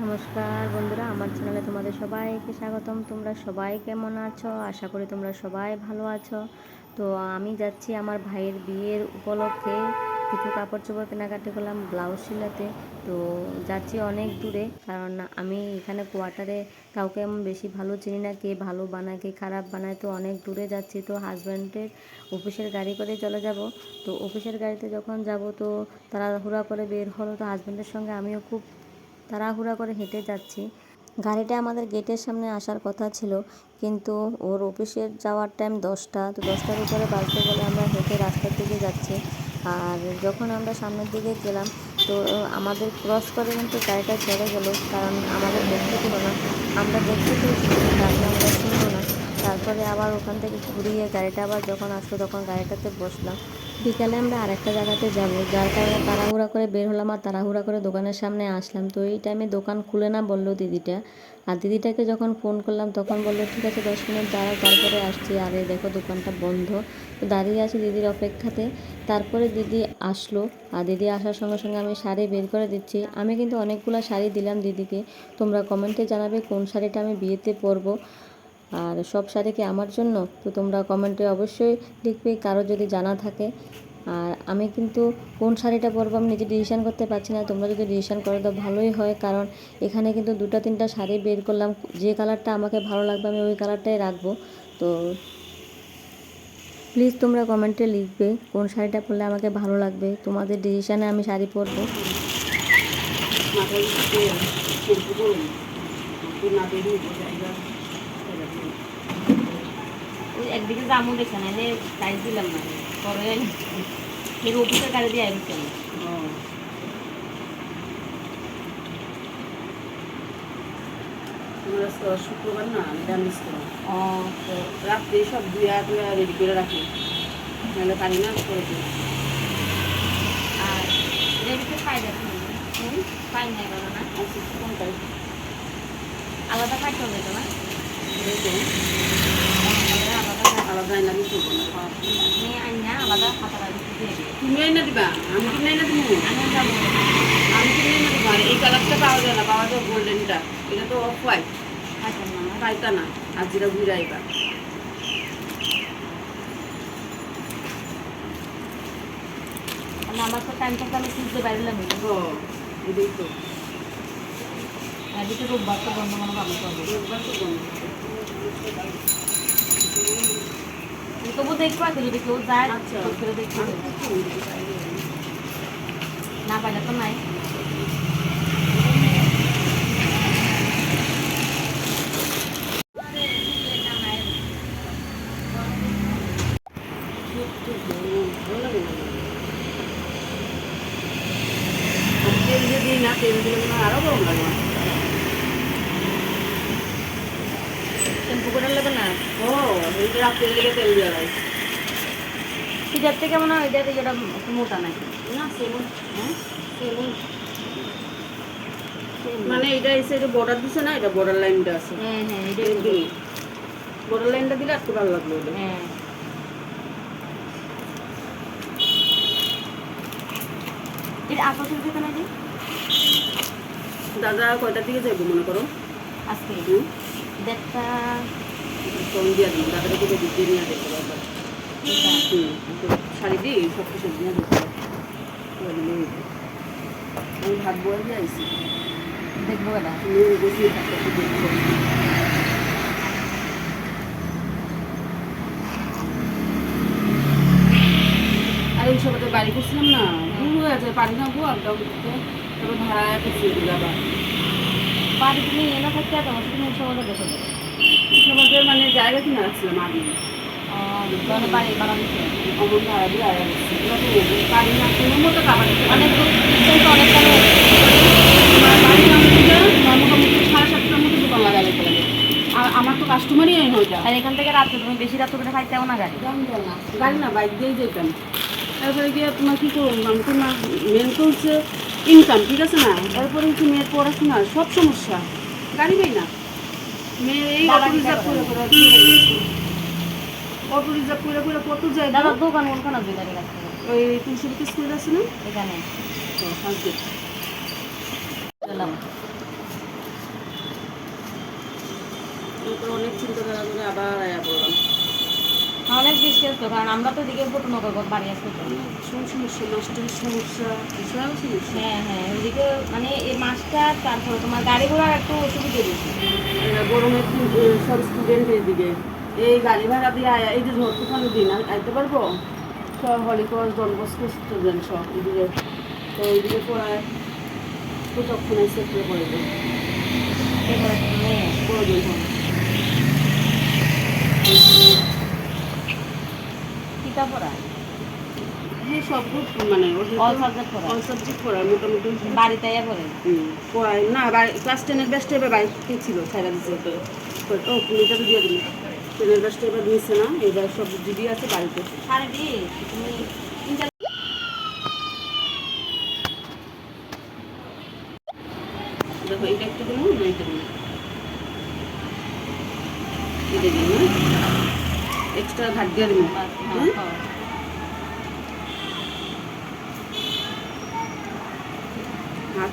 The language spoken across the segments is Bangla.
নমস্কার বন্ধুরা, আমার চ্যানেলে তোমাদের সবাইকে স্বাগতম। তোমরা সবাই কেমন আছো? আশা করি তোমরা সবাই ভালো আছো। তো আমি যাচ্ছি আমার ভাইয়ের বিয়ের উপলক্ষে। কিছু কাপড় চোপড় কেনাকাটি করলাম ব্লাউজ সিলাতে। তো যাচ্ছি অনেক দূরে, কারণ আমি এখানে কোয়ার্টারে কাউকে এমন বেশি ভালো চিনি না, কে ভালো বানায়, কে খারাপ বানায়, তো অনেক দূরে যাচ্ছি। তো হাজব্যান্ডের অফিসের গাড়ি করে চলে যাব। তো অফিসের গাড়িতে যখন যাব, তো তাড়াহুড়া করে বের হলো। তো হাজব্যান্ডের সঙ্গে আমিও খুব তাড়াহুড়া করে হেঁটে যাচ্ছি। গাড়িটা আমাদের গেটের সামনে আসার কথা ছিল, কিন্তু ওর অফিসের যাওয়ার টাইম দশটা। তো দশটার উপরে বাজতে গেলে আমরা হেঁটে রাস্তার দিকে যাচ্ছি। আর যখন আমরা সামনের দিকে গেলাম, তো আমাদের ক্রস করে কিন্তু গাড়িটা ছেড়ে গেল। কারণ আমাদের দেখতে ছিল না। আমরা দেখতে পেয়েছি, তারপরে আমরা শুনব না। তারপরে আবার ওখান থেকে ঘুরিয়ে গাড়িটা আবার যখন আসলো, তখন গাড়িটাতে বসলাম। বিকালে আমরা আরেকটা জায়গাতে যাব, যার কারণে তাড়াহুড়া করে বের হলাম আর তাড়াহুড়া করে দোকানের সামনে আসলাম। তো এই টাইমে দোকান খুলে না বলল দিদিটা। আর দিদিটাকে যখন ফোন করলাম, তখন বলল, ঠিক আছে, দশ মিনিট দাঁড়াও, তারপরে আসছি। আর দেখো, দোকানটা বন্ধ। তো দাঁড়িয়ে আছি দিদির অপেক্ষাতে। তারপরে দিদি আসলো। আর দিদি আসার সঙ্গে সঙ্গে আমি শাড়ি বের করে দিচ্ছি। আমি কিন্তু অনেকগুলো শাড়ি দিলাম দিদিকে। তোমরা কমেন্টে জানাবে কোন শাড়িটা আমি বিয়েতে পরবো। আর সব শাড়ি কি আমার জন্য? তো তোমরা কমেন্টে অবশ্যই লিখবে, কারও যদি জানা থাকে। আর আমি কিন্তু কোন শাড়িটা পরবো আমি নিজে ডিসিশান করতে পারছি না। তোমরা যদি ডিসিশান করো তো ভালোই হয়, কারণ এখানে কিন্তু দুটো তিনটা শাড়ি বের করলাম। যে কালারটা আমাকে ভালো লাগবে আমি ওই কালারটাই রাখব। তো প্লিজ তোমরা কমেন্টে লিখবে কোন শাড়িটা পরলে আমাকে ভালো লাগবে। তোমাদের ডিসিশানে আমি শাড়ি পরবো। না বেরিয়ে জায়গা ওই একদিকে জামু দেখে না যে সাইজ দিলাম না পরে এর অফিসের গাড়ি দিয়ে আইবি কেন তোমরা শুক্রবার না নিরামিষ করো ও তো রাত্রে সব ধুয়া টুয়া রেডি করে রাখি নাহলে পারি না করে দিই আর ভিতরে পাই যাবে পাই নাই বলো না আলাদা খাইতে হবে তো না আলাদা আলাদা আইনা আমি করব? না আইনা আলাদা খাতা বাড়ি দিয়ে দিবে তুমি আইনা দিবা আমি দিব। যাব আমি আইনা দিব। এই কালারটা পাওয়া যায় না পাওয়া যায় গোল্ডেনটা। এটা তো অফ হোয়াইট না। পাইতা না। আর যেটা আমার তো টাইম থাকতে আমি খুঁজতে পারিলাম না ও এটাই তো। রোববার তো বন্ধ মনে পাবো রোববার তো বন্ধ। তবু দেখব যদি কেউ যায় আচ্ছা। করে দেখব। কিনে দিতে পারি। না পাইলে তো নাই। তেল দিয়ে না তেল দিলে মনে আরও গরম লাগে শ্যাম্পু করে নেবে না ও এইটা রাত্রে লেগে তেল দিয়ে লাগে সিজার থেকে মনে হয় এটা যেটা মোটা নাকি? না হ্যাঁ? মানে এটা এসে যে বর্ডার দিছে না এটা বর্ডার লাইনটা আছে। হ্যাঁ হ্যাঁ এটা বর্ডার লাইনটা দিলে একটু ভালো লাগল হ্যাঁ। এটা আপসের দিকে নাকি দাদা কয়টার দিকে যাইবো মনে করো? আজকে। দেড়টা ফোন দিয়ে দিন দিয়ে দিতে নিয়ে দেখতে পারব শাড়ি দিই সব কিছু নিয়ে দেখতে আমি ভাত বয়ে দিয়ে আইসি দেখব তুমি বসিয়ে থাকতে দেখব। আর ওই সবাই বাড়ি করছিলাম না? হয়ে। যায় পারি না গো আপ করতে তারপর ভাড়া করছি আবার। বাড়ি তুমি এনে থাকতে তোমার সাথে সময় দেখো সমাজের মানে জায়গা কিনে রাখছিলাম আগে দিয়ে আমার তো কাস্টমারই হয় না ওইটা। আর এখান থেকে রাত্রে তুমি বেশি রাত্রে করে খাইতেও না গাড়ি। গাড়ি না বাইক দিয়েই যেতাম। তারপরে গিয়ে তোমার কী করব? আমি তো মেন তো হচ্ছে ইনকাম ঠিক আছে না? তারপরে হচ্ছে মেয়ের পড়াশোনা সব সমস্যা। গাড়ি পাই না। দাদা দোকান কোনখানে ওই স্কুল আছে না এখানে। অনেক চিন্তা আবার আয়া অনেক বৃষ্টি আসতো কারণ আমরা তো দিকে ফটো নগর বাড়ি আসতে সমস্যা নষ্টের সমস্যা বিশাল সমস্যা হ্যাঁ হ্যাঁ ওইদিকে মানে এই মাসটা তারপরে তোমার গাড়ি ঘোড়ার একটু অসুবিধা বেশি। এ, সব স্টুডেন্ট এইদিকে এই গাড়ি ভাড়া দিয়ে এই যে ঝড় তুফানের দিন আইতে পারব? হলিকর জন্মস্ক স্টুডেন্ট সব এদিকে। তো এইদিকে পড়ায় কতক্ষণ এসে প্রয়োজন হয় কিতা পড়া হ্যাঁ সব মানে? অল সাবজেক্ট পড়ায় মোটামুটি বাড়িতে আয়া পড়ে পড়ায় না ক্লাস টেনের বেস্ট এবার বাড়িতে ছিল ছাইরা দিচ্ছে ও এটা তো দিয়ে দিল। টেনের বেস্ট এবার দিয়েছে না এবার সব দিদি আছে বাড়িতে। সাড়ে বিশ তুমি দেখো এটা একটা দিন না এটা দিন এটা দিন এক্সট্রা ঘাট দিয়ে দিন হ্যাঁ, হ্যাঁ হ্যাঁ। হাত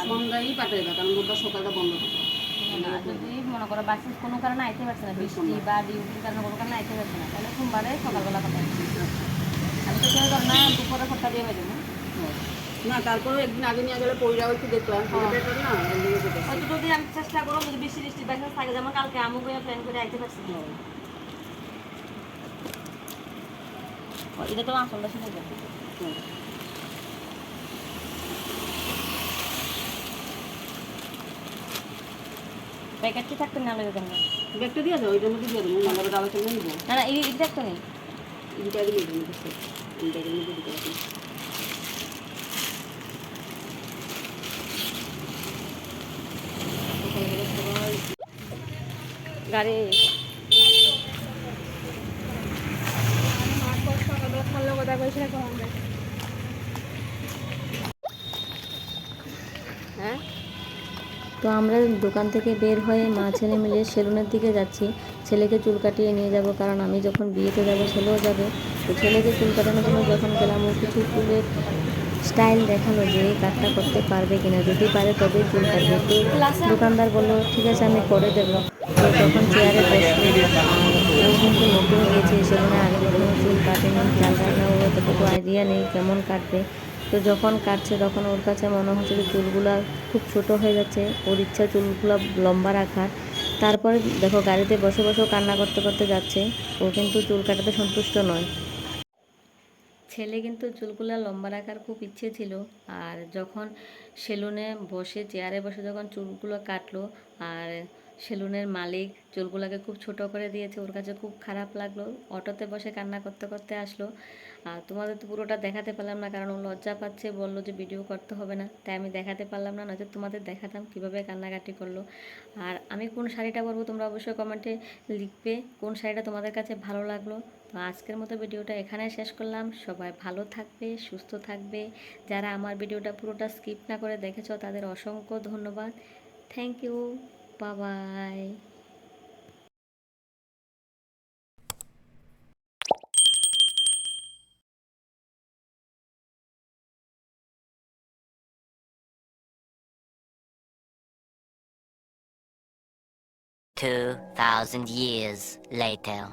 সন্ধ্যায় পাঠাইবা কারণ ওটা সকালটা বন্ধ থাকে। না, যদি মনে করো বাসে কোনো কারণে আইতে পারছে না বৃষ্টি বা ডিউটির কারণে কোনো কারণে আইতে পারছে না তাহলে সোমবারে সকালবেলা কথা আমি তো কেউ না দুপুরে খরচা দিয়ে বেরো না। না তারপরে একদিন আগে নিয়ে গেলে পয়রাও একটু দেখলাম হয়তো যদি আমি চেষ্টা করো যদি বৃষ্টি বৃষ্টি বাসে থাকে যেমন কালকে আমু করে প্ল্যান করে আইতে পারছি না। এটা তো আসলটা শুনে যাবে হুম। প্যাকেটটি থাকতে না লাগে কেন ব্যাগটা দিয়ে দাও ওইটার মধ্যে দিয়ে দেবো নাহলে আবার আলোচনা নিব। না না এই থাকতে নেই এই ব্যাগের মধ্যে নিতে হবে। এই ব্যাগের মধ্যে দিতে হবে। গাড়ি। হ্যাঁ? তো আমরা দোকান থেকে বের হয়ে মা ছেলে মিলে সেলুনের দিকে যাচ্ছি। ছেলেকে চুল কাটিয়ে নিয়ে যাব, কারণ আমি যখন বিয়েতে যাব, ছেলেও যাবে। তো ছেলেকে চুল কাটানোর জন্য যখন গেলাম, ও কিছু চুলের স্টাইল দেখাল যে এই কাটটা করতে পারবে কিনা। যদি পারে তবেই চুল কাটবে। তো দোকানদার বলল, ঠিক আছে, আমি করে দেবো তো তখন চেয়ারে আর ও কিন্তু নতুন গিয়েছে সেখানে আগে কখনো চুল কাটেনি। যার কারণে ও এতটুকু আইডিয়া নেই কেমন কাটবে। তো যখন কাটছে, তখন ওর কাছে মনে হচ্ছে যে চুলগুলা খুব ছোট হয়ে যাচ্ছে। ওর ইচ্ছা চুলগুলো লম্বা রাখার। তারপরে দেখো, গাড়িতে বসে বসেও কান্না করতে করতে যাচ্ছে। ও কিন্তু চুল কাটাতে সন্তুষ্ট নয়। ছেলে কিন্তু চুলগুলা লম্বা রাখার খুব ইচ্ছে ছিল। আর যখন সেলুনে বসে, চেয়ারে বসে যখন চুলগুলো কাটলো, আর সেলুনের মালিক চুলগুলোকে খুব ছোট করে দিয়েছে, ওর কাছে খুব খারাপ লাগল। অটোতে বসে কান্না করতে করতে আসলো। আর তোমাদের তো পুরোটা দেখাতে পারলাম না, কারণ ও লজ্জা পাচ্ছে, বলল যে ভিডিও করতে হবে না। তাই আমি দেখাতে পারলাম না, নয়তো তোমাদের দেখাতাম কীভাবে কান্নাকাটি করল। আর আমি কোন শাড়িটা পরবো তোমরা অবশ্যই কমেন্টে লিখবে, কোন শাড়িটা তোমাদের কাছে ভালো লাগল। তো আজকের মতো ভিডিওটা এখানে শেষ করলাম। সবাই ভালো থাকবে, সুস্থ থাকবে। যারা আমার ভিডিওটা পুরোটা স্কিপ না করে দেখেছ, তাদের অসংখ্য ধন্যবাদ। থ্যাংক ইউ বাবাই 2,000 years later.